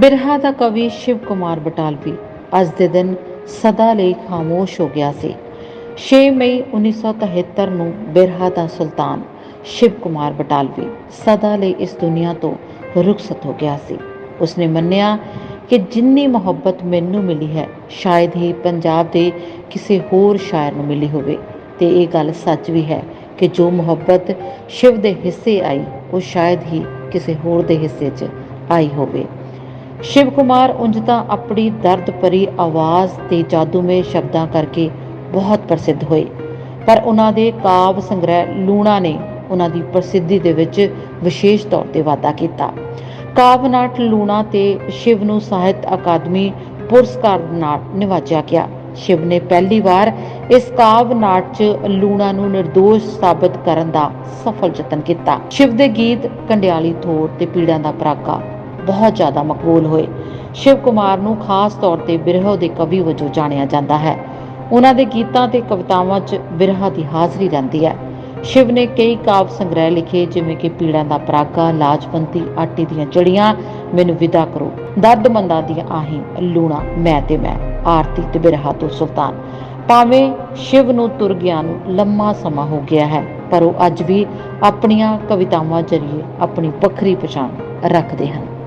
ਬਿਰਹਾ ਦਾ ਕਵੀ ਸ਼ਿਵ ਕੁਮਾਰ ਬਟਾਲਵੀ ਅੱਜ ਦੇ ਦਿਨ ਸਦਾ ਲਈ ਖਾਮੋਸ਼ ਹੋ ਗਿਆ ਸੀ। 6 ਮਈ 1973 ਨੂੰ ਬਿਰਹਾ ਦਾ ਸੁਲਤਾਨ ਸ਼ਿਵ ਕੁਮਾਰ ਬਟਾਲਵੀ ਸਦਾ ਲਈ ਇਸ ਦੁਨੀਆ ਤੋਂ ਰੁਖਸਤ ਹੋ ਗਿਆ ਸੀ। ਉਸਨੇ ਮੰਨਿਆ ਕਿ ਜਿੰਨੀ ਮੁਹੱਬਤ ਮੈਨੂੰ ਮਿਲੀ ਹੈ, ਸ਼ਾਇਦ ਹੀ ਪੰਜਾਬ ਦੇ ਕਿਸੇ ਹੋਰ ਸ਼ਾਇਰ ਨੂੰ ਮਿਲੀ ਹੋਵੇ। ਤੇ ਇਹ ਗੱਲ ਸੱਚ ਵੀ ਹੈ ਕਿ ਜੋ ਮੁਹੱਬਤ ਸ਼ਿਵ ਦੇ ਹਿੱਸੇ ਆਈ, ਉਹ ਸ਼ਾਇਦ ਹੀ ਕਿਸੇ ਹੋਰ ਦੇ ਹਿੱਸੇ 'ਚ ਆਈ ਹੋਵੇ। ਸ਼ਿਵ ਕੁਮਾਰ ਉਂਝ ਤਾਂ ਆਪਣੀ ਦਰਦ ਭਰੀ ਆਵਾਜ਼ ਤੇ ਜਾਦੂਮੇ ਸ਼ਬਦਾਂ ਕਰਕੇ ਬਹੁਤ ਪ੍ਰਸਿੱਧ ਹੋਏ। ਪਰ ਉਹਨਾਂ ਦੇ ਕਾਵ ਸੰਗ੍ਰਹਿ ਲੂਣਾ ਨੇ ਉਹਨਾਂ ਦੀ ਪ੍ਰਸਿੱਧੀ ਦੇ ਵਿੱਚ ਵਿਸ਼ੇਸ਼ ਤੌਰ ਤੇ ਵਾਧਾ ਕੀਤਾ। ਕਾਵਨਾਟ ਲੂਣਾ ਤੇ ਸ਼ਿਵ ਨੂੰ ਸਾਹਿਤ ਅਕਾਦਮੀ ਪੁਰਸਕਾਰ ਨਾਲ ਨਿਵਾਜਿਆ ਗਿਆ। ਸ਼ਿਵ ਨੇ ਪਹਿਲੀ ਵਾਰ ਇਸ ਕਾਵ ਨਾਟ 'ਚ ਲੂਣਾ ਨੂੰ નિર્ਦੋਸ਼ ਸਾਬਤ ਕਰਨ ਦਾ ਸਫਲ ਯਤਨ ਕੀਤਾ। ਸ਼ਿਵ ਦੇ ਗੀਤ ਕੰਡਿਆਲੀ ਥੋੜ ਤੇ ਪੀੜਾਂ ਦਾ ਪਰਾਗਾ ਬਹੁਤ ਜ਼ਿਆਦਾ ਮਕਬੂਲ ਹੋਏ। ਸ਼ਿਵ ਕੁਮਾਰ ਨੂੰ ਖਾਸ ਤੌਰ ਤੇ ਬਿਰਹੋ ਦੇ ਕਵੀ ਵਜੋਂ ਜਾਣਿਆ ਜਾਂਦਾ ਹੈ। ਉਹਨਾਂ ਦੇ ਗੀਤਾਂ ਤੇ ਕਵਿਤਾਵਾਂ 'ਚ ਬਿਰਹਾ ਦੀ ਹਾਜ਼ਰੀ ਰਹਿੰਦੀ ਹੈ। ਸ਼ਿਵ ਨੇ ਕਈ ਕਾਵ ਸੰਗ੍ਰਹਿ ਲਿਖੇ, ਜਿਵੇਂ ਕਿ ਪੀੜਾਂ ਦਾ ਪਰਾਗਾ ਲਾਜਵੰਤੀ ਆਟੇ ਦੀਆਂ ਜੜੀਆਂ, ਮੈਨੂੰ ਵਿਦਾ ਕਰੋ। ਦਰਦਮੰਦਾਂ ਦੀਆਂ ਆਹੀਂ, ਲੂਣਾ, ਮੈਂ ਤੇ ਮੈਂ, ਆਰਤੀ ਤੇ ਬਿਰਹਾ ਤੋਂ ਸੁਲਤਾਨ। ਭਾਵੇਂ ਸ਼ਿਵ ਨੂੰ ਤੁਰ ਗਿਆ ਨੂੰ ਲੰਮਾ ਸਮਾਂ ਹੋ ਗਿਆ ਹੈ, ਪਰ ਉਹ ਅੱਜ ਵੀ ਆਪਣੀਆਂ ਕਵਿਤਾਵਾਂ ਜ਼ਰੀਏ ਆਪਣੀ ਵੱਖਰੀ ਪਛਾਣ ਰੱਖਦੇ ਹਨ।